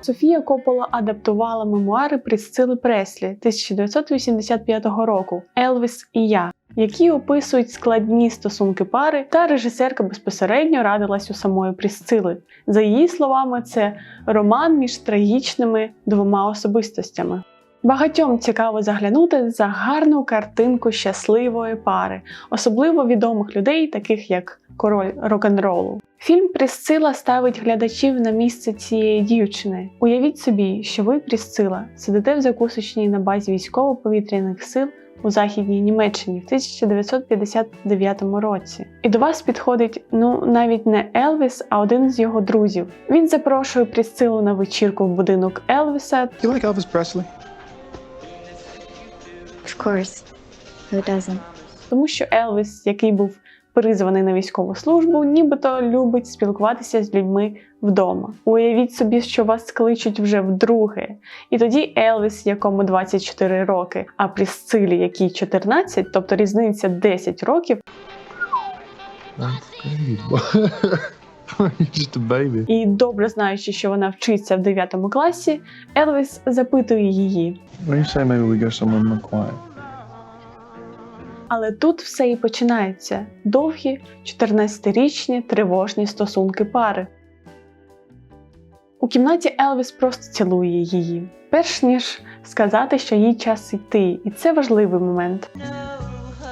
Софія Коппола адаптувала мемуари Присцили Преслі 1985 року Елвіс і я, які описують складні стосунки пари, та режисерка безпосередньо радилась у самої Присцили. За її словами, це роман між трагічними двома особистостями. Багатьом цікаво заглянути за гарну картинку щасливої пари, особливо відомих людей, таких як король рок-н-ролу. Фільм Присцила ставить глядачів на місце цієї дівчини. Уявіть собі, що ви, Присцила, сидите в закусочній на базі військово-повітряних сил у західній Німеччині в 1959 році. І до вас підходить ну навіть не Елвіс, а один з його друзів. Він запрошує Присцилу на вечірку в будинок Елвіса You like Elvis Presley? Of course. Who doesn't? тому що Елвіс, який був призваний на військову службу, нібито любить спілкуватися з людьми вдома. Уявіть собі, що вас кличуть вже вдруге. І тоді Елвіс, якому 24 роки, а Прісцилі, якій 14, тобто різниця 10 років, just a baby. і добре знаючи, що вона вчиться в 9 класі, Елвіс запитує її. What do you say maybe we go somewhere more quiet? Але тут все і починається довгі 14-річні тривожні стосунки пари. У кімнаті Елвіс просто цілує її, перш ніж сказати, що їй час йти, і це важливий момент.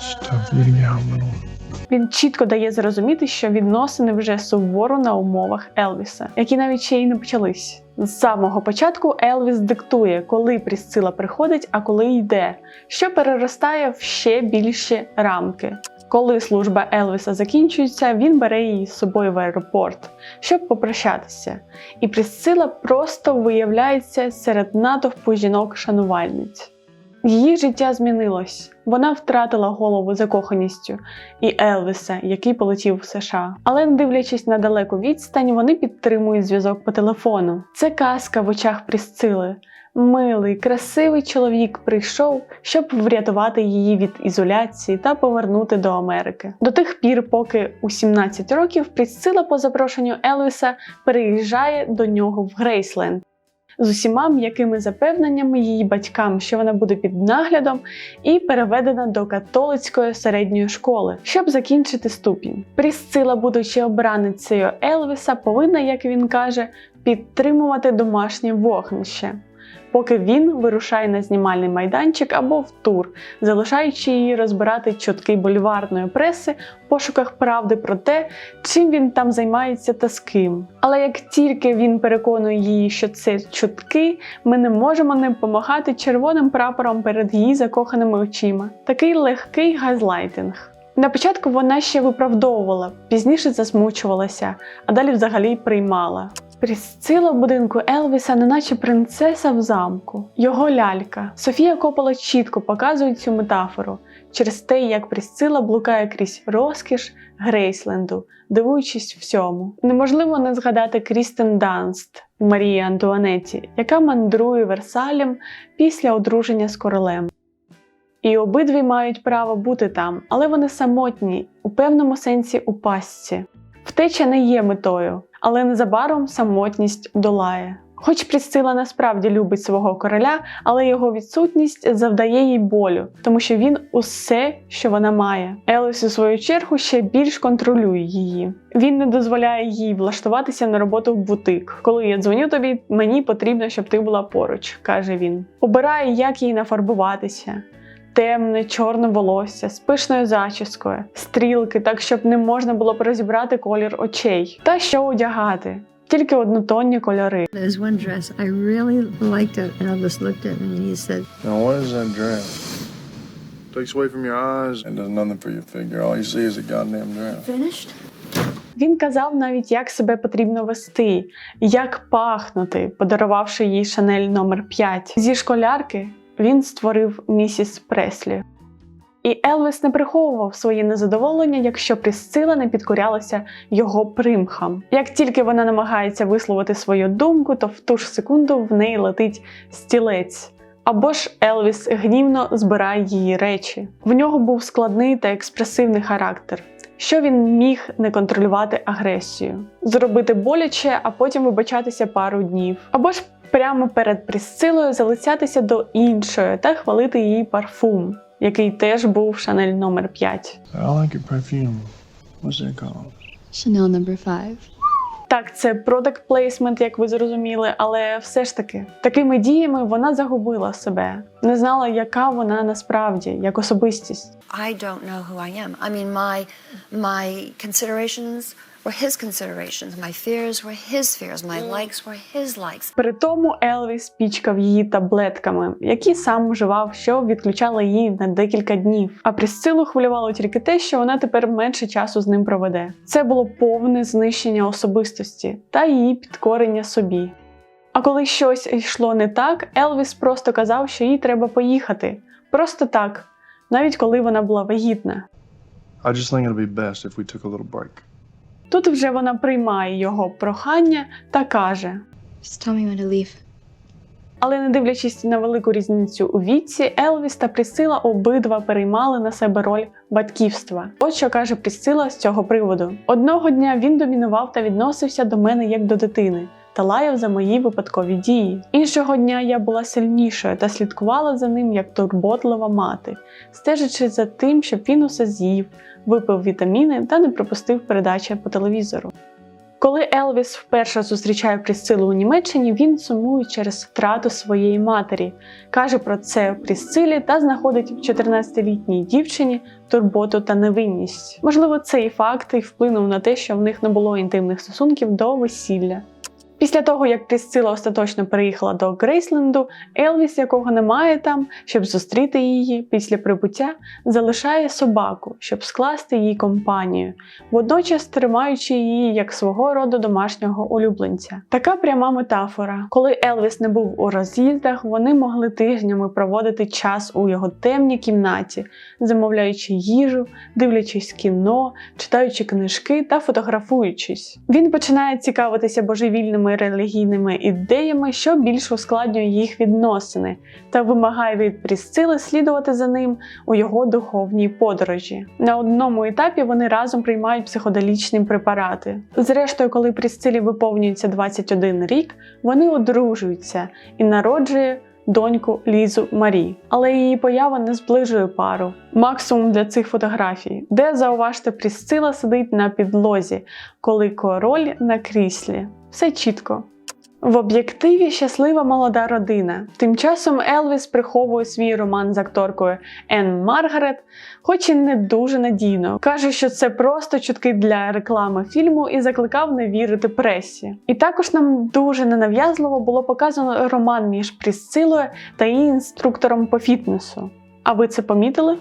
Stop. Він чітко дає зрозуміти, що відносини вже суворо на умовах Елвіса, які навіть ще й не почались. З самого початку Елвіс диктує, коли Прісцила приходить, а коли йде, що переростає в ще більші рамки. Коли служба Елвіса закінчується, він бере її з собою в аеропорт, щоб попрощатися. І Прісцила просто виявляється серед натовпу жінок-шанувальниць. Її життя змінилось. Вона втратила голову закоханістю і Елвіса, який полетів в США. Але не дивлячись на далеку відстань, вони підтримують зв'язок по телефону. Це казка в очах Прісцили. Милий, красивий чоловік прийшов, щоб врятувати її від ізоляції та повернути до Америки. До тих пір, поки у 17 років Прісцила по запрошенню Елвіса переїжджає до нього в Грейсленд. З усіма м'якими запевненнями її батькам, що вона буде під наглядом, і переведена до католицької середньої школи, щоб закінчити ступінь. Прісцила, будучи обраницею Елвіса, повинна, як він каже, підтримувати домашнє вогнище. Поки він вирушає на знімальний майданчик або в тур, залишаючи її розбирати чутки бульварної преси в пошуках правди про те, чим він там займається та з ким. Але як тільки він переконує її, що це чутки, ми не можемо не помагати червоним прапором перед її закоханими очима. Такий легкий газлайтинг. На початку вона ще виправдовувала, пізніше засмучувалася, а далі взагалі приймала. Присцила в будинку Елвіса, неначе принцеса в замку, його лялька. Софія Копола чітко показує цю метафору через те, як Присцила блукає крізь розкіш Грейсленду, дивуючись всьому. Неможливо не згадати Крістен Данст в Марії Антуанеті, яка мандрує Версалем після одруження з королем. І обидві мають право бути там, але вони самотні, у певному сенсі у пастці. Втеча не є метою, але незабаром самотність долає. Хоч Присцила насправді любить свого короля, але його відсутність завдає їй болю, тому що він усе, що вона має. Еліс, у свою чергу, ще більш контролює її. Він не дозволяє їй влаштуватися на роботу в бутик. Коли я дзвоню тобі, мені потрібно, щоб ти була поруч, каже він. Обирає, як їй нафарбуватися. Темне, чорне волосся з пишною зачіскою, стрілки, так щоб не можна було б розібрати колір очей. Та що одягати? Тільки однотонні кольори. There's one dress I really liked it, and Elvis looked at me and he said, Now, what is that dress? Takes away from your eyes and does nothing for your figure. All you see is a goddamn dress. Finished? Він казав навіть, як себе потрібно вести, як пахнути, подарувавши їй шанель номер 5 Зі школярки він створив місіс Преслі. І Елвіс не приховував своє незадоволення, якщо Присцила не підкорялася його примхам. Як тільки вона намагається висловити свою думку, то в ту ж секунду в неї летить стілець. Або ж Елвіс гнівно збирає її речі. В нього був складний та експресивний характер. Що він міг не контролювати агресію, зробити боляче, а потім вибачатися пару днів, або ж прямо перед Прісцилою залицятися до іншої та хвалити її парфум, який теж був Шанель номер 5. I like your perfume. What's that called? Chanel number five. Так, це product placement, як ви зрозуміли, але все ж таки такими діями вона загубила себе, не знала, яка вона насправді, як особистість. I don't know who I am. I mean, my my considerations were his considerations. My fears were his fears. My likes were his likes. При тому Елвіс пічкав її таблетками, які сам вживав, що відключали її на декілька днів. А Прісцилу хвилювало тільки те, що вона тепер менше часу з ним проведе. Це було повне знищення особистості та її підкорення собі. А коли щось йшло не так, Елвіс просто казав, що їй треба поїхати. Просто так, навіть коли вона була вагітна. I just think it'll be best if we took a little break. Тут вже вона приймає його прохання та каже: Just tell me when to leave. Але не дивлячись на велику різницю у віці, Елвіс та Прісила обидва переймали на себе роль батьківства. От що каже Прісила з цього приводу: одного дня він домінував та відносився до мене як до дитини. Та лаяв за мої випадкові дії. Іншого дня я була сильнішою та слідкувала за ним як турботлива мати, стежачи за тим, щоб він усе з'їв, випив вітаміни та не пропустив передачі по телевізору. Коли Елвіс вперше зустрічає Прісцилу у Німеччині, він сумує через втрату своєї матері, каже про це Прісцилі та знаходить в 14-літній дівчині турботу та невинність. Можливо, цей факт і вплинув на те, що в них не було інтимних стосунків до весілля. Після того, як Прісцила остаточно переїхала до Грейсленду, Елвіс, якого немає там, щоб зустріти її після прибуття, залишає собаку, щоб скласти їй компанію, водночас тримаючи її як свого роду домашнього улюбленця. Така пряма метафора. Коли Елвіс не був у роз'їздах, вони могли тижнями проводити час у його темній кімнаті, замовляючи їжу, дивлячись кіно, читаючи книжки та фотографуючись. Він починає цікавитися божевільними релігійними ідеями, що більш ускладнює їх відносини, та вимагає від Прісцили слідувати за ним у його духовній подорожі. На одному етапі вони разом приймають психоделічні препарати. Зрештою, коли Прісцилі виповнюється 21 рік, вони одружуються і народжує. Доньку Лізу Марі, але її поява не зближує пару. Максимум для цих фотографій, де зауважте, Прісцила сидить на підлозі, коли король на кріслі. Все чітко. В об'єктиві щаслива молода родина. Тим часом Елвіс приховує свій роман з акторкою Енн Маргарет, хоч і не дуже надійно. Каже, що це просто чутки для реклами фільму і закликав не вірити пресі. І також нам дуже ненав'язливо було показано роман між Прісцилою та її інструктором по фітнесу. А ви це помітили?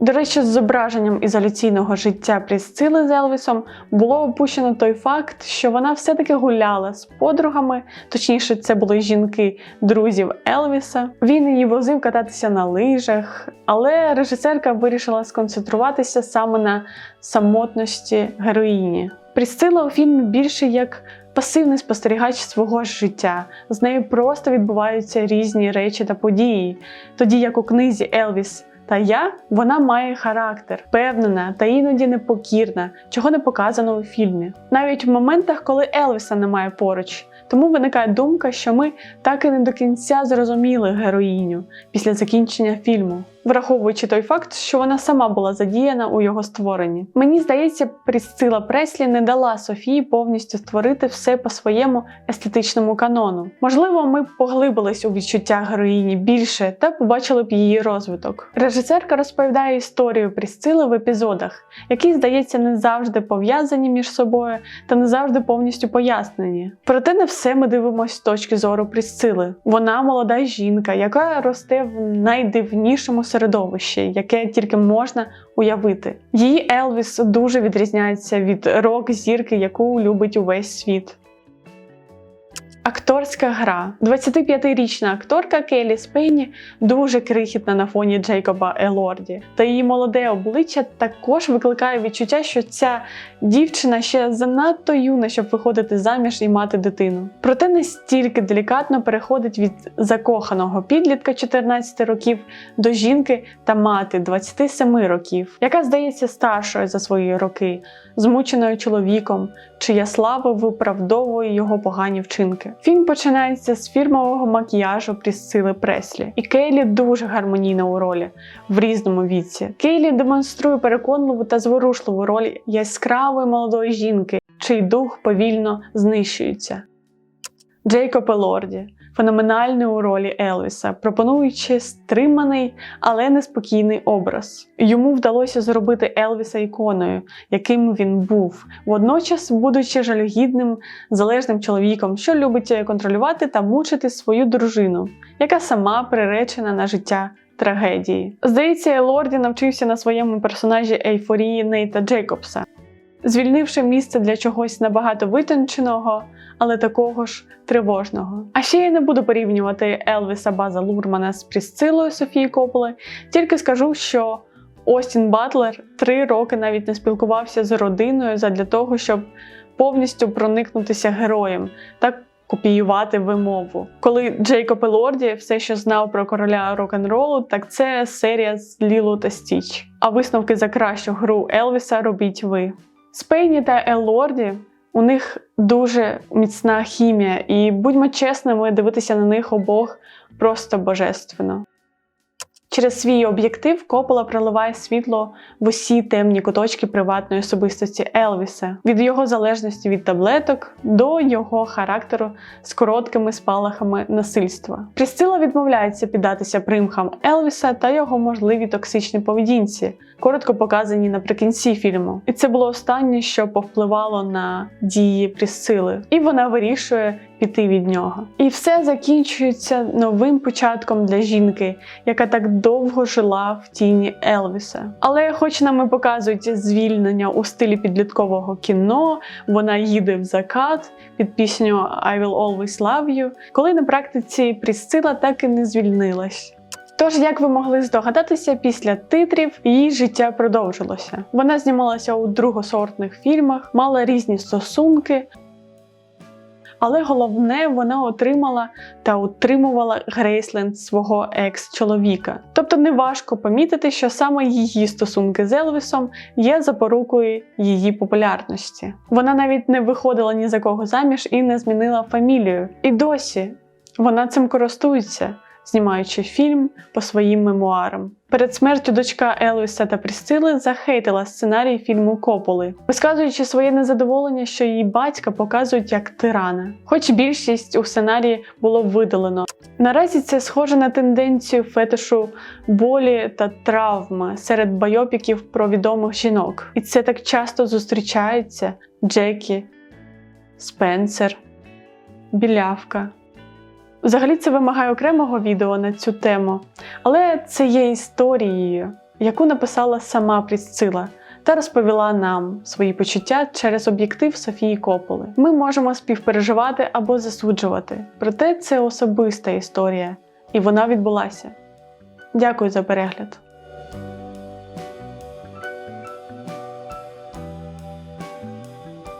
До речі, з зображенням ізоляційного життя Прісцили з Елвісом було опущено той факт, що вона все-таки гуляла з подругами, точніше, це були жінки друзів Елвіса. Він її возив кататися на лижах, але режисерка вирішила сконцентруватися саме на самотності героїні. Прісцила у фільмі більше як пасивний спостерігач свого життя. З нею просто відбуваються різні речі та події, тоді як у книзі Елвіс. Та я вона має характер, впевнена та іноді непокірна, чого не показано у фільмі. Навіть в моментах, коли Елвіса немає поруч. Тому виникає думка, що ми так і не до кінця зрозуміли героїню після закінчення фільму, враховуючи той факт, що вона сама була задіяна у його створенні. Мені здається, Прісцила Преслі не дала Софії повністю створити все по своєму естетичному канону. Можливо, ми поглибились у відчуття героїні більше та побачили б її розвиток. Режисерка розповідає історію Прісцили в епізодах, які, здається, не завжди пов'язані між собою та не завжди повністю пояснені. Проте не все ми дивимося з точки зору Прісцили. Вона молода жінка, яка росте в найдивнішому середовищі, яке тільки можна уявити. Її Елвіс дуже відрізняється від рок-зірки, яку любить увесь світ. Акторська гра. 25-річна акторка Келі Спейні дуже крихітна на фоні Джейкоба Елорді. Та її молоде обличчя також викликає відчуття, що ця дівчина ще занадто юна, щоб виходити заміж і мати дитину. Проте настільки делікатно переходить від закоханого підлітка 14 років до жінки та мати 27 років, яка здається старшою за свої роки, змученою чоловіком, чия слава виправдовує його погані вчинки. Фільм починається з фірмового макіяжу Прісцили Преслі, і Кейлі дуже гармонійна у ролі в різному віці. Кейлі демонструє переконливу та зворушливу роль яскравої молодої жінки, чий дух повільно знищується. Джейкоб Елорді феноменальний у ролі Елвіса, пропонуючи стриманий, але неспокійний образ. Йому вдалося зробити Елвіса іконою, яким він був, водночас будучи жалюгідним, залежним чоловіком, що любить контролювати та мучити свою дружину, яка сама приречена на життя. Трагедії. Здається, Елорді навчився на своєму персонажі ейфорії Нейта Джейкобса, звільнивши місце для чогось набагато витонченого, але такого ж тривожного. А ще я не буду порівнювати Елвіса База Лурмана з Прісцилою Софії Кополи, тільки скажу, що Остін Батлер три роки навіть не спілкувався з родиною задля того, щоб повністю проникнутися героєм та копіювати вимову. Коли Джейкоб Елорді все, що знав про короля рок-н-ролу, так це серія з Лілу та Стіч. А висновки за кращу гру Елвіса робіть ви. Спейні та Елорді у них дуже міцна хімія, і будьмо чесними, дивитися на них обох просто божественно. Через свій об'єктив Копола проливає світло в усі темні куточки приватної особистості Елвіса, від його залежності від таблеток до його характеру з короткими спалахами насильства. Прісцила відмовляється піддатися примхам Елвіса та його можливій токсичній поведінці, коротко показані наприкінці фільму. І це було останнє, що повпливало на дії Прісцили, і вона вирішує піти від нього. І все закінчується новим початком для жінки, яка так довго жила в тіні Елвіса. Але, хоч нам і показують звільнення у стилі підліткового кіно, вона їде в закат під пісню I Will Always Love You, коли на практиці Прісцила так і не звільнилась. Тож, як ви могли здогадатися, після титрів її життя продовжилося. Вона знімалася у другосортних фільмах, мала різні стосунки, але головне, вона отримала та утримувала Грейсленд свого екс-чоловіка. Тобто неважко помітити, що саме її стосунки з Елвісом є запорукою її популярності. Вона навіть не виходила ні за кого заміж і не змінила фамілію. І досі вона цим користується. Знімаючи фільм по своїм мемуарам. Перед смертю дочка Елвіса та Прісцили захейтила сценарій фільму Кополи, висказуючи своє незадоволення, що її батька показують як тирана, хоч більшість у сценарії було видалено. Наразі це схоже на тенденцію фетишу болі та травми серед байопіків про відомих жінок. І це так часто зустрічається Джекі, Спенсер, Білявка. Взагалі це вимагає окремого відео на цю тему, але це є історією, яку написала сама Прісцила та розповіла нам свої почуття через об'єктив Софії Кополи. Ми можемо співпереживати або засуджувати, проте це особиста історія, і вона відбулася. Дякую за перегляд!